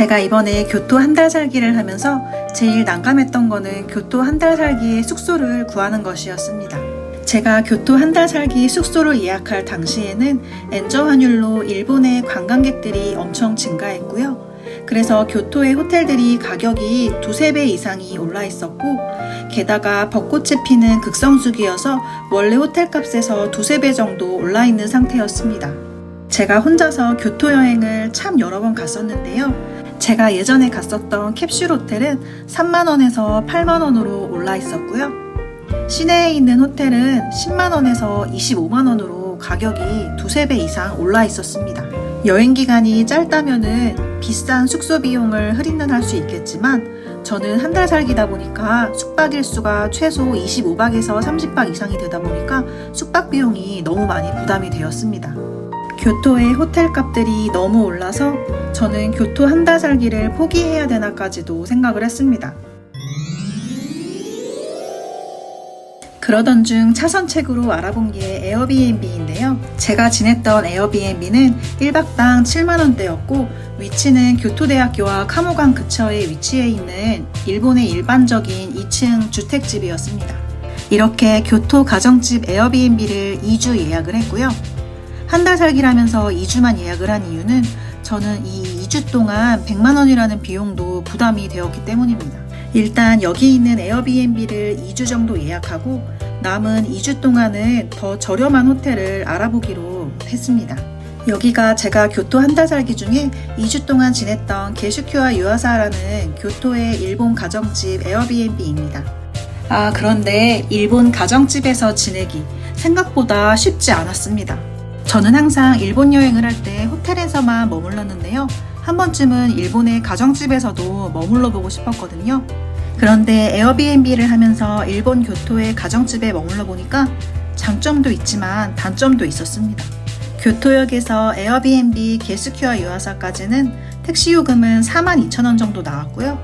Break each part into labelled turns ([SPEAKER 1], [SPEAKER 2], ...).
[SPEAKER 1] 제가 이번에 교토 한 달 살기를 하면서 제일 난감했던 거는 교토 한 달 살기의 숙소를 구하는 것이었습니다. 제가 교토 한 달 살기 숙소를 예약할 당시에는 엔저 환율로 일본의 관광객들이 엄청 증가했고요. 그래서 교토의 호텔들이 가격이 두세 배 이상이 올라 있었고, 게다가 벚꽃이 피는 극성수기여서 원래 호텔 값에서 두세 배 정도 올라 있는 상태였습니다. 제가 혼자서 교토 여행을 참 여러 번 갔었는데요. 제가 예전에 갔었던 캡슐 호텔은 3만원에서 8만원으로 올라 있었고요. 시내에 있는 호텔은 10만원에서 25만원으로 가격이 두세 배 이상 올라 있었습니다. 여행 기간이 짧다면은 비싼 숙소 비용을 할인은 할수 있겠지만 저는 한 달 살기다 보니까 숙박 일수가 최소 25박에서 30박 이상이 되다 보니까 숙박 비용이 너무 많이 부담이 되었습니다. 교토의 호텔 값들이 너무 올라서 저는 교토 한 달 살기를 포기해야 되나까지도 생각을 했습니다. 그러던 중 차선책으로 알아본 게 에어비앤비인데요. 제가 지냈던 에어비앤비는 1박당 7만원대였고, 위치는 교토대학교와 카모강 근처에 위치해 있는 일본의 일반적인 2층 주택집이었습니다. 이렇게 교토 가정집 에어비앤비를 2주 예약을 했고요. 한 달 살기라면서 2주만 예약을 한 이유는 저는 이 2주 동안 100만 원이라는 비용도 부담이 되었기 때문입니다. 일단 여기 있는 에어비앤비를 2주 정도 예약하고 남은 2주 동안은 더 저렴한 호텔을 알아보기로 했습니다. 여기가 제가 교토 한 달 살기 중에 2주 동안 지냈던 게슈큐와 유아사라는 교토의 일본 가정집 에어비앤비입니다. 아, 그런데 일본 가정집에서 지내기 생각보다 쉽지 않았습니다. 저는 항상 일본 여행을 할 때 호텔에서만 머물렀는데요. 한 번쯤은 일본의 가정집에서도 머물러 보고 싶었거든요. 그런데 에어비앤비를 하면서 일본 교토의 가정집에 머물러 보니까 장점도 있지만 단점도 있었습니다. 교토역에서 에어비앤비 게스큐어 유아사까지는 택시 요금은 42,000원 정도 나왔고요.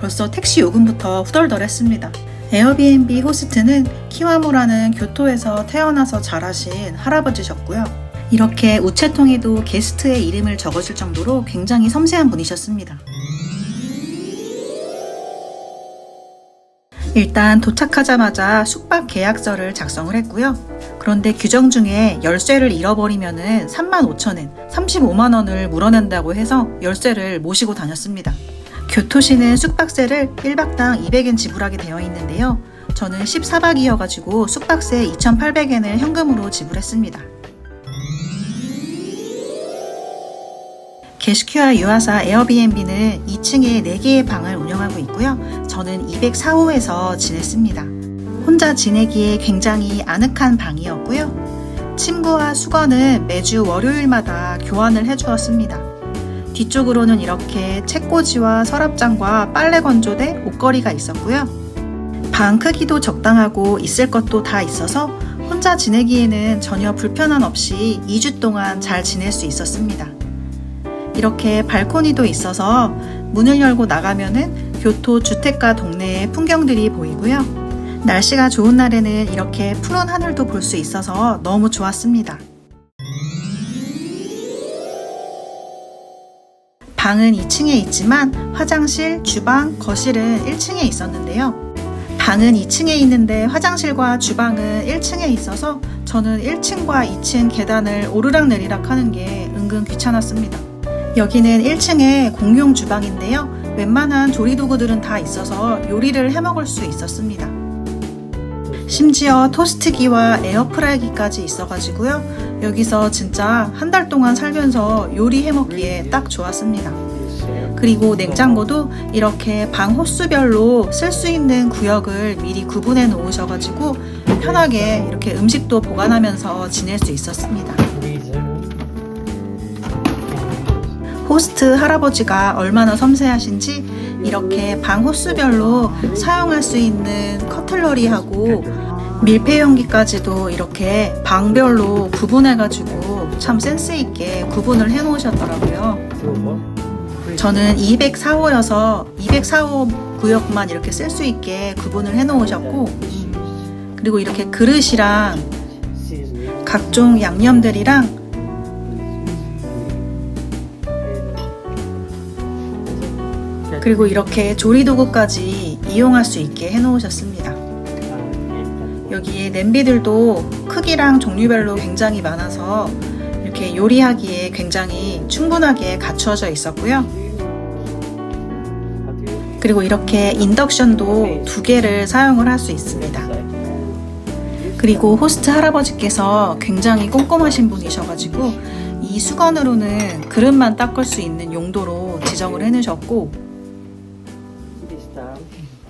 [SPEAKER 1] 벌써 택시 요금부터 후덜덜했습니다. 에어비앤비 호스트는 키와무라는 교토에서 태어나서 자라신 할아버지셨고요. 이렇게 우체통에도 게스트의 이름을 적어줄 정도로 굉장히 섬세한 분이셨습니다. 일단 도착하자마자 숙박 계약서를 작성을 했고요. 그런데 규정 중에 열쇠를 잃어버리면은 35,000엔, 35만원을 물어낸다고 해서 열쇠를 모시고 다녔습니다. 교토시는 숙박세를 1박당 200엔 지불하게 되어 있는데요. 저는 14박이어가지고 숙박세 2,800엔을 현금으로 지불했습니다. 게시큐아 유아사 에어비앤비는 2층에 4개의 방을 운영하고 있고요. 저는 204호에서 지냈습니다. 혼자 지내기에 굉장히 아늑한 방이었고요. 침구와 수건은 매주 월요일마다 교환을 해주었습니다. 뒤쪽으로는 이렇게 책꽂이와 서랍장과 빨래 건조대, 옷걸이가 있었고요. 방 크기도 적당하고 있을 것도 다 있어서 혼자 지내기에는 전혀 불편함 없이 2주 동안 잘 지낼 수 있었습니다. 이렇게 발코니도 있어서 문을 열고 나가면은 교토 주택가 동네의 풍경들이 보이고요. 날씨가 좋은 날에는 이렇게 푸른 하늘도 볼 수 있어서 너무 좋았습니다. 방은 2층에 있지만 화장실, 주방, 거실은 1층에 있었는데요. 방은 2층에 있는데 화장실과 주방은 1층에 있어서 저는 1층과 2층 계단을 오르락내리락 하는 게 은근 귀찮았습니다. 여기는 1층에 공용 주방인데요. 웬만한 조리 도구들은 다 있어서 요리를 해 먹을 수 있었습니다. 심지어 토스트기와 에어프라이기까지 있어가지고요. 여기서 진짜 한 달 동안 살면서 요리해 먹기에 딱 좋았습니다. 그리고 냉장고도 이렇게 방 호수별로 쓸 수 있는 구역을 미리 구분해 놓으셔가지고 편하게 이렇게 음식도 보관하면서 지낼 수 있었습니다. 호스트 할아버지가 얼마나 섬세하신지 이렇게 방 호수별로 사용할 수 있는 커틀러리하고 밀폐용기까지도 이렇게 방별로 구분해가지고 참 센스있게 구분을 해 놓으셨더라고요. 저는 204호여서 204호 구역만 이렇게 쓸 수 있게 구분을 해 놓으셨고 그리고 이렇게 그릇이랑 각종 양념들이랑 그리고 이렇게 조리도구까지 이용할 수 있게 해놓으셨습니다. 여기에 냄비들도 크기랑 종류별로 굉장히 많아서 이렇게 요리하기에 굉장히 충분하게 갖추어져 있었고요. 그리고 이렇게 인덕션도 두 개를 사용을 할 수 있습니다. 그리고 호스트 할아버지께서 굉장히 꼼꼼하신 분이셔가지고 이 수건으로는 그릇만 닦을 수 있는 용도로 지정을 해놓으셨고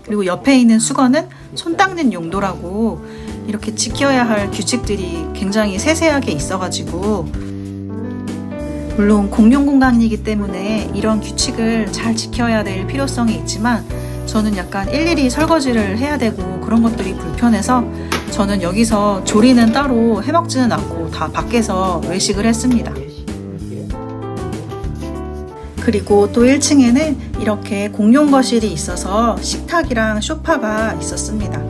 [SPEAKER 1] 그리고 옆에 있는 수건은 손 닦는 용도라고 이렇게 지켜야 할 규칙들이 굉장히 세세하게 있어가지고 물론 공용 공간이기 때문에 이런 규칙을 잘 지켜야 될 필요성이 있지만 저는 약간 일일이 설거지를 해야 되고 그런 것들이 불편해서 저는 여기서 조리는 따로 해먹지는 않고 다 밖에서 외식을 했습니다. 그리고 또 1층에는 이렇게 공용 거실이 있어서 식탁이랑 소파가 있었습니다.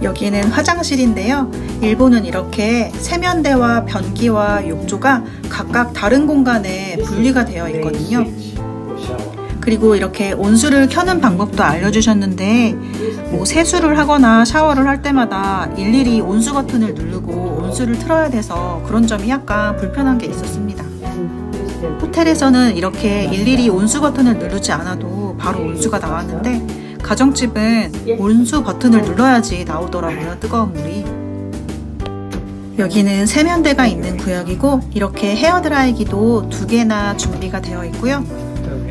[SPEAKER 1] 여기는 화장실인데요. 일본은 이렇게 세면대와 변기와 욕조가 각각 다른 공간에 분리가 되어 있거든요. 그리고 이렇게 온수를 켜는 방법도 알려주셨는데 뭐 세수를 하거나 샤워를 할 때마다 일일이 온수 버튼을 누르고 온수를 틀어야 돼서 그런 점이 약간 불편한 게 있었습니다. 호텔에서는 이렇게 일일이 온수 버튼을 누르지 않아도 바로 온수가 나왔는데 가정집은 온수 버튼을 눌러야지 나오더라고요 뜨거운 물이 여기는 세면대가 있는 구역이고 이렇게 헤어드라이기도 두 개나 준비가 되어 있고요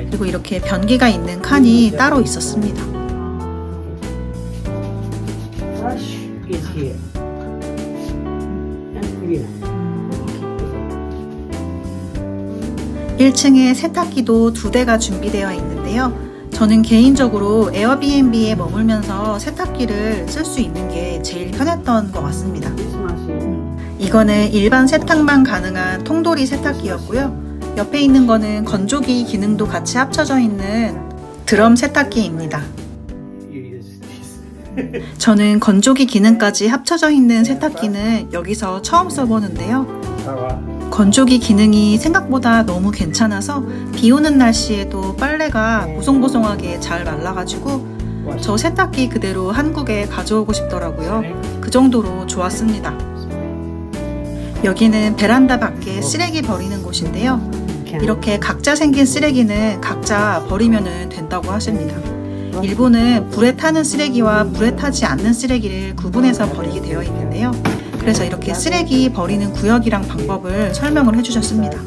[SPEAKER 1] 그리고 이렇게 변기가 있는 칸이 따로 있었습니다. 1층에 세탁기도 두 대가 준비되어 있는데요. 저는 개인적으로 에어비앤비에 머물면서 세탁기를 쓸 수 있는 게 제일 편했던 것 같습니다. 이거는 일반 세탁만 가능한 통돌이 세탁기였고요. 옆에 있는 거는 건조기 기능도 같이 합쳐져 있는 드럼 세탁기입니다. 저는 건조기 기능까지 합쳐져 있는 세탁기는 여기서 처음 써보는데요. 건조기 기능이 생각보다 너무 괜찮아서 비 오는 날씨에도 빨래가 보송보송하게 잘 말라가지고 저 세탁기 그대로 한국에 가져오고 싶더라고요. 그 정도로 좋았습니다. 여기는 베란다 밖에 쓰레기 버리는 곳인데요. 이렇게 각자 생긴 쓰레기는 각자 버리면 된다고 하십니다. 일본은 불에 타는 쓰레기와 불에 타지 않는 쓰레기를 구분해서 버리게 되어 있는데요. 그래서 이렇게 쓰레기 버리는 구역이랑 방법을 설명을 해주셨습니다.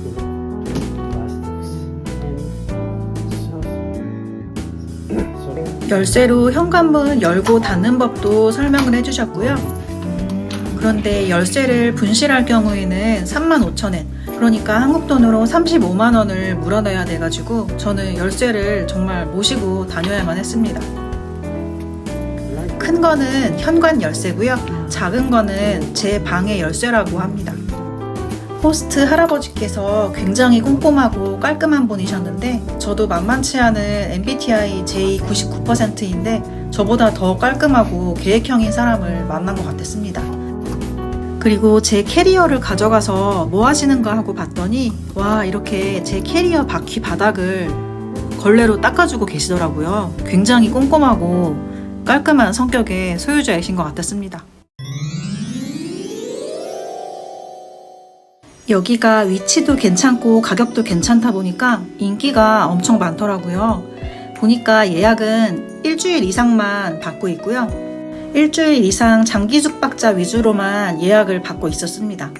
[SPEAKER 1] 열쇠로 현관문 열고 닫는 법도 설명을 해주셨고요. 그런데 열쇠를 분실할 경우에는 35,000엔, 그러니까 한국 돈으로 35만 원을 물어내야 돼가지고 저는 열쇠를 정말 모시고 다녀야만 했습니다. 큰 거는 현관 열쇠고요. 작은 거는 제 방의 열쇠라고 합니다. 호스트 할아버지께서 굉장히 꼼꼼하고 깔끔한 분이셨는데 저도 만만치 않은 MBTI J99%인데 저보다 더 깔끔하고 계획형인 사람을 만난 것 같았습니다. 그리고 제 캐리어를 가져가서 뭐 하시는가 하고 봤더니 와 이렇게 제 캐리어 바퀴 바닥을 걸레로 닦아주고 계시더라고요. 굉장히 꼼꼼하고 깔끔한 성격의 소유자이신 것 같았습니다. 여기가 위치도 괜찮고 가격도 괜찮다 보니까 인기가 엄청 많더라고요. 보니까 예약은 일주일 이상만 받고 있고요. 일주일 이상 장기 숙박자 위주로만 예약을 받고 있었습니다.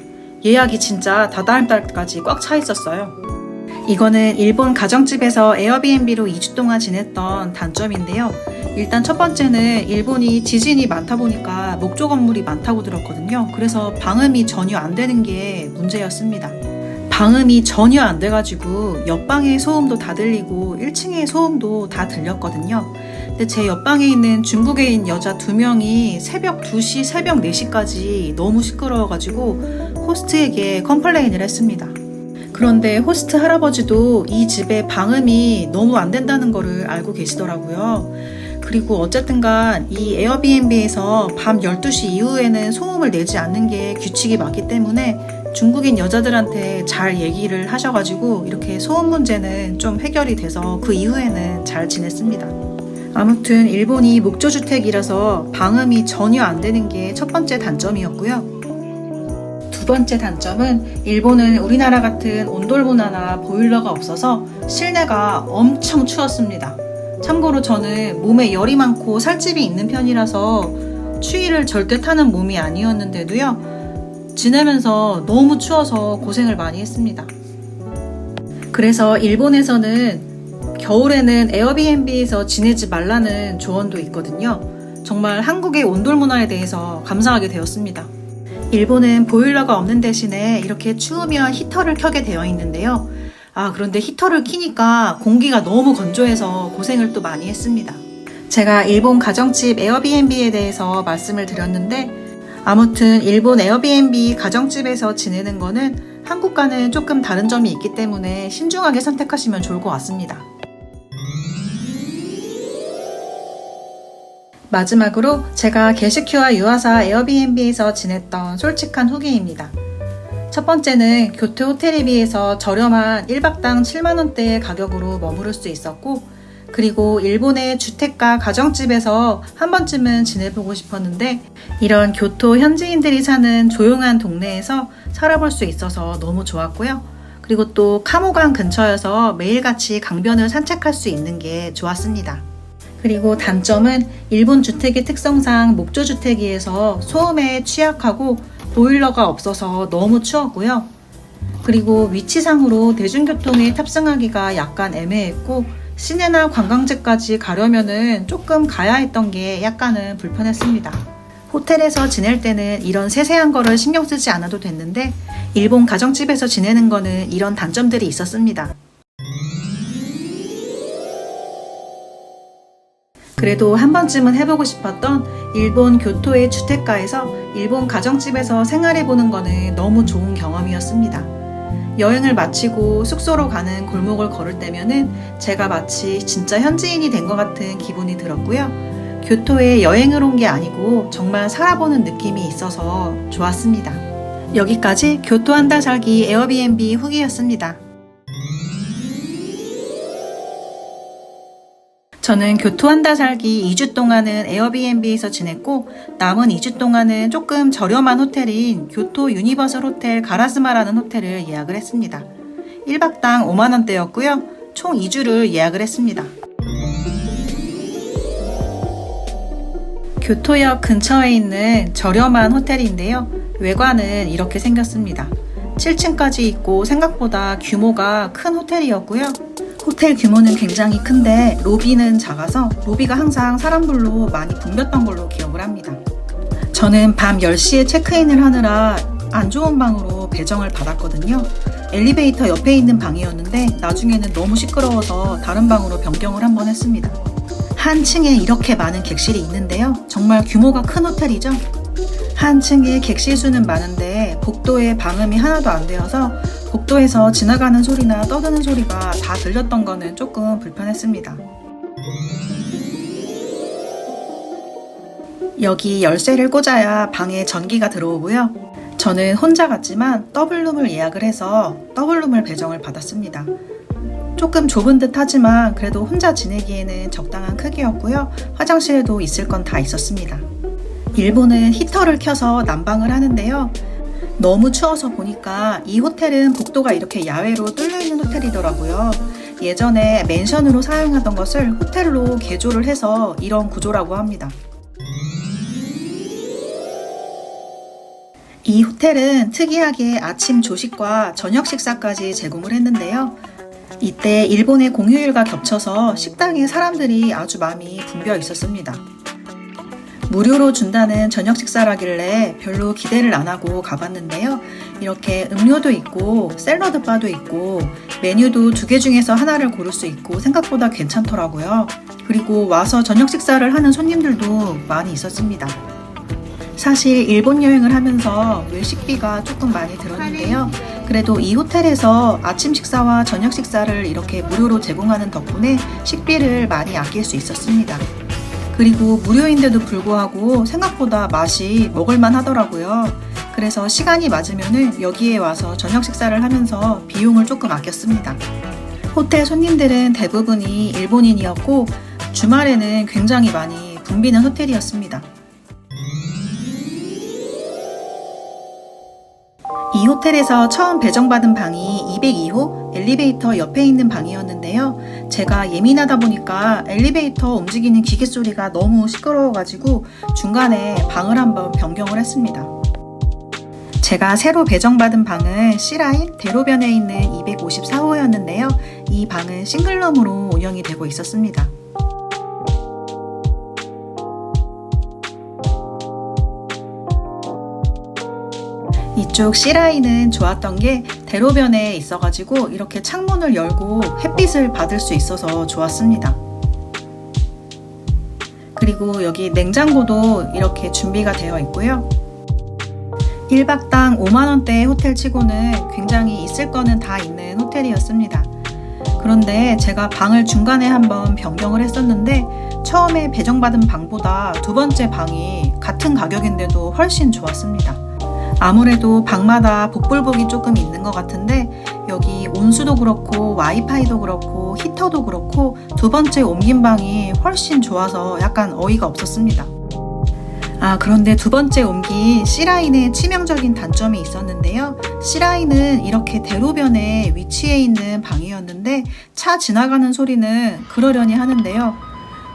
[SPEAKER 1] 예약이 진짜 다다음 달까지 꽉 차 있었어요. 이거는 일본 가정집에서 에어비앤비로 2주 동안 지냈던 단점인데요. 일단 첫 번째는 일본이 지진이 많다 보니까 목조 건물이 많다고 들었거든요. 그래서 방음이 전혀 안 되는 게 문제였습니다. 방음이 전혀 안 돼가지고 옆방의 소음도 다 들리고 1층의 소음도 다 들렸거든요. 근데 제 옆방에 있는 중국애인 여자 두 명이 새벽 2시, 새벽 4시까지 너무 시끄러워가지고 호스트에게 컴플레인을 했습니다. 그런데 호스트 할아버지도 이 집에 방음이 너무 안 된다는 거를 알고 계시더라고요. 그리고 어쨌든간 이 에어비앤비에서 밤 12시 이후에는 소음을 내지 않는 게 규칙이 맞기 때문에 중국인 여자들한테 잘 얘기를 하셔가지고 이렇게 소음 문제는 좀 해결이 돼서 그 이후에는 잘 지냈습니다. 아무튼 일본이 목조주택이라서 방음이 전혀 안 되는 게 첫 번째 단점이었고요. 두 번째 단점은 일본은 우리나라 같은 온돌 문화나 보일러가 없어서 실내가 엄청 추웠습니다. 참고로 저는 몸에 열이 많고 살집이 있는 편이라서 추위를 절대 타는 몸이 아니었는데도요. 지내면서 너무 추워서 고생을 많이 했습니다. 그래서 일본에서는 겨울에는 에어비앤비에서 지내지 말라는 조언도 있거든요. 정말 한국의 온돌 문화에 대해서 감사하게 되었습니다. 일본은 보일러가 없는 대신에 이렇게 추우면 히터를 켜게 되어 있는데요. 아, 그런데 히터를 키니까 공기가 너무 건조해서 고생을 또 많이 했습니다. 제가 일본 가정집 에어비앤비에 대해서 말씀을 드렸는데, 아무튼 일본 에어비앤비 가정집에서 지내는 거는 한국과는 조금 다른 점이 있기 때문에 신중하게 선택하시면 좋을 것 같습니다. 마지막으로 제가 게시큐와 유아사 에어비앤비에서 지냈던 솔직한 후기입니다. 첫 번째는 교토 호텔에 비해서 저렴한 1박당 7만원대의 가격으로 머무를 수 있었고, 그리고 일본의 주택가 가정집에서 한 번쯤은 지내보고 싶었는데, 이런 교토 현지인들이 사는 조용한 동네에서 살아볼 수 있어서 너무 좋았고요. 그리고 또 카모강 근처여서 매일같이 강변을 산책할 수 있는 게 좋았습니다. 그리고 단점은 일본 주택의 특성상 목조주택이어서 소음에 취약하고 보일러가 없어서 너무 추웠고요. 그리고 위치상으로 대중교통에 탑승하기가 약간 애매했고 시내나 관광지까지 가려면은 조금 가야 했던 게 약간은 불편했습니다. 호텔에서 지낼 때는 이런 세세한 거를 신경 쓰지 않아도 됐는데 일본 가정집에서 지내는 거는 이런 단점들이 있었습니다. 그래도 한 번쯤은 해보고 싶었던 일본 교토의 주택가에서 일본 가정집에서 생활해보는 거는 너무 좋은 경험이었습니다. 여행을 마치고 숙소로 가는 골목을 걸을 때면은 제가 마치 진짜 현지인이 된 것 같은 기분이 들었고요. 교토에 여행을 온 게 아니고 정말 살아보는 느낌이 있어서 좋았습니다. 여기까지 교토 한 달 살기 에어비앤비 후기였습니다. 저는 교토 한 달 살기 2주 동안은 에어비앤비에서 지냈고 남은 2주 동안은 조금 저렴한 호텔인 교토 유니버설 호텔 가라스마라는 호텔을 예약을 했습니다. 1박당 5만원대였고요. 총 2주를 예약을 했습니다. 교토역 근처에 있는 저렴한 호텔인데요. 외관은 이렇게 생겼습니다. 7층까지 있고 생각보다 규모가 큰 호텔이었고요. 호텔 규모는 굉장히 큰데 로비는 작아서 로비가 항상 사람들로 많이 붐볐던 걸로 기억을 합니다. 저는 밤 10시에 체크인을 하느라 안 좋은 방으로 배정을 받았거든요. 엘리베이터 옆에 있는 방이었는데 나중에는 너무 시끄러워서 다른 방으로 변경을 한번 했습니다. 한 층에 이렇게 많은 객실이 있는데요. 정말 규모가 큰 호텔이죠. 한 층에 객실 수는 많은데 복도에 방음이 하나도 안 되어서 복도에서 지나가는 소리나 떠드는 소리가 다 들렸던 거는 조금 불편했습니다. 여기 열쇠를 꽂아야 방에 전기가 들어오고요. 저는 혼자 갔지만 더블룸을 예약을 해서 더블룸을 배정을 받았습니다. 조금 좁은 듯 하지만 그래도 혼자 지내기에는 적당한 크기였고요. 화장실에도 있을 건 다 있었습니다. 일본은 히터를 켜서 난방을 하는데요. 너무 추워서 보니까 이 호텔은 복도가 이렇게 야외로 뚫려 있는 호텔이더라고요. 예전에 맨션으로 사용하던 것을 호텔로 개조를 해서 이런 구조라고 합니다. 이 호텔은 특이하게 아침 조식과 저녁 식사까지 제공을 했는데요. 이때 일본의 공휴일과 겹쳐서 식당에 사람들이 아주 많이 붐벼 있었습니다. 무료로 준다는 저녁 식사라길래 별로 기대를 안 하고 가봤는데요. 이렇게 음료도 있고 샐러드 바도 있고 메뉴도 두 개 중에서 하나를 고를 수 있고 생각보다 괜찮더라고요. 그리고 와서 저녁 식사를 하는 손님들도 많이 있었습니다. 사실 일본 여행을 하면서 외식비가 조금 많이 들었는데요. 그래도 이 호텔에서 아침 식사와 저녁 식사를 이렇게 무료로 제공하는 덕분에 식비를 많이 아낄 수 있었습니다. 그리고 무료인데도 불구하고 생각보다 맛이 먹을만 하더라고요. 그래서 시간이 맞으면은 여기에 와서 저녁 식사를 하면서 비용을 조금 아꼈습니다. 호텔 손님들은 대부분이 일본인이었고 주말에는 굉장히 많이 붐비는 호텔이었습니다. 이 호텔에서 처음 배정받은 방이 202호 엘리베이터 옆에 있는 방이었는데요. 제가 예민하다 보니까 엘리베이터 움직이는 기계 소리가 너무 시끄러워가지고 중간에 방을 한번 변경을 했습니다. 제가 새로 배정받은 방은 C라인 대로변에 있는 254호였는데요. 이 방은 싱글룸으로 운영이 되고 있었습니다. 이쪽 C라인은 좋았던 게 대로변에 있어가지고 이렇게 창문을 열고 햇빛을 받을 수 있어서 좋았습니다. 그리고 여기 냉장고도 이렇게 준비가 되어 있고요. 1박당 5만원대의 호텔 치고는 굉장히 있을 거는 다 있는 호텔이었습니다. 그런데 제가 방을 중간에 한번 변경을 했었는데 처음에 배정받은 방보다 두 번째 방이 같은 가격인데도 훨씬 좋았습니다. 아무래도 방마다 복불복이 조금 있는 것 같은데 여기 온수도 그렇고 와이파이도 그렇고 히터도 그렇고 두 번째 옮긴 방이 훨씬 좋아서 약간 어이가 없었습니다. 아, 그런데 두 번째 옮긴 C라인의 치명적인 단점이 있었는데요. C라인은 이렇게 대로변에 위치해 있는 방이었는데 차 지나가는 소리는 그러려니 하는데요.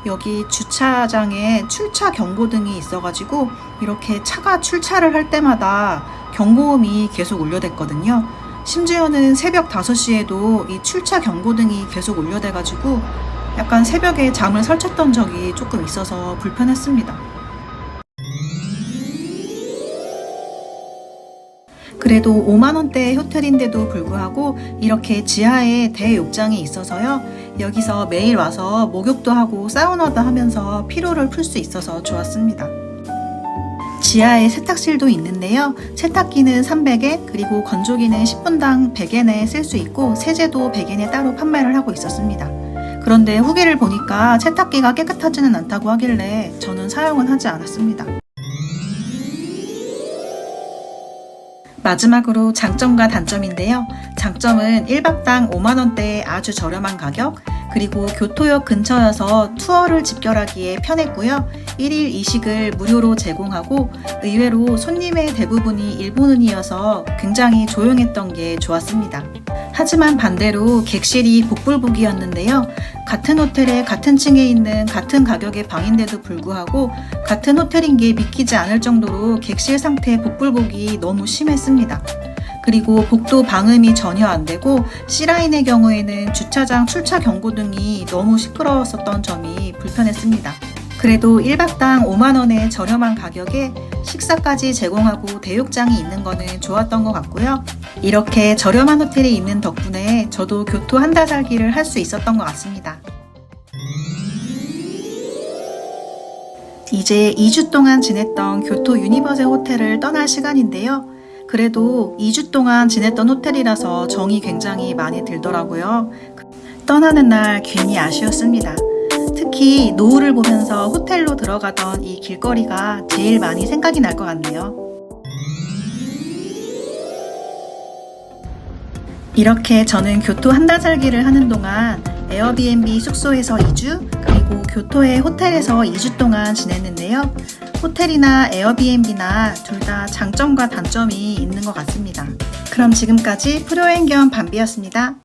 [SPEAKER 1] 여기 주차장에 출차 경고등이 있어가지고 이렇게 차가 출차를 할 때마다 경고음이 계속 울려댔거든요. 심지어는 새벽 5시에도 이 출차 경고등이 계속 울려대가지고 약간 새벽에 잠을 설쳤던 적이 조금 있어서 불편했습니다. 그래도 5만원대의 호텔인데도 불구하고 이렇게 지하에 대욕장이 있어서요. 여기서 매일 와서 목욕도 하고 사우나도 하면서 피로를 풀 수 있어서 좋았습니다. 지하에 세탁실도 있는데요. 세탁기는 300엔, 그리고 건조기는 10분당 100엔에 쓸 수 있고 세제도 100엔에 따로 판매를 하고 있었습니다. 그런데 후기를 보니까 세탁기가 깨끗하지는 않다고 하길래 저는 사용은 하지 않았습니다. 마지막으로 장점과 단점인데요. 장점은 1박당 5만원대의 아주 저렴한 가격, 그리고 교토역 근처여서 투어를 집결하기에 편했고요. 1일 이식을 무료로 제공하고 의외로 손님의 대부분이 일본인이어서 굉장히 조용했던 게 좋았습니다. 하지만 반대로 객실이 복불복이었는데요. 같은 호텔에 같은 층에 있는 같은 가격의 방인데도 불구하고 같은 호텔인 게 믿기지 않을 정도로 객실 상태 복불복이 너무 심했습니다. 그리고 복도 방음이 전혀 안 되고 C라인의 경우에는 주차장 출차 경고 등이 너무 시끄러웠었던 점이 불편했습니다. 그래도 1박당 5만원의 저렴한 가격에 식사까지 제공하고 대욕장이 있는 거는 좋았던 것 같고요. 이렇게 저렴한 호텔이 있는 덕분에 저도 교토 한 달 살기를 할 수 있었던 것 같습니다. 이제 2주 동안 지냈던 교토 유니버세 호텔을 떠날 시간인데요. 그래도 2주 동안 지냈던 호텔이라서 정이 굉장히 많이 들더라고요. 떠나는 날 괜히 아쉬웠습니다. 특히 노을을 보면서 호텔로 들어가던 이 길거리가 제일 많이 생각이 날 것 같네요. 이렇게 저는 교토 한 달 살기를 하는 동안 에어비앤비 숙소에서 2주, 그리고 교토의 호텔에서 2주 동안 지냈는데요. 호텔이나 에어비앤비나 둘 다 장점과 단점이 있는 것 같습니다. 그럼 지금까지 프로행견 반비였습니다.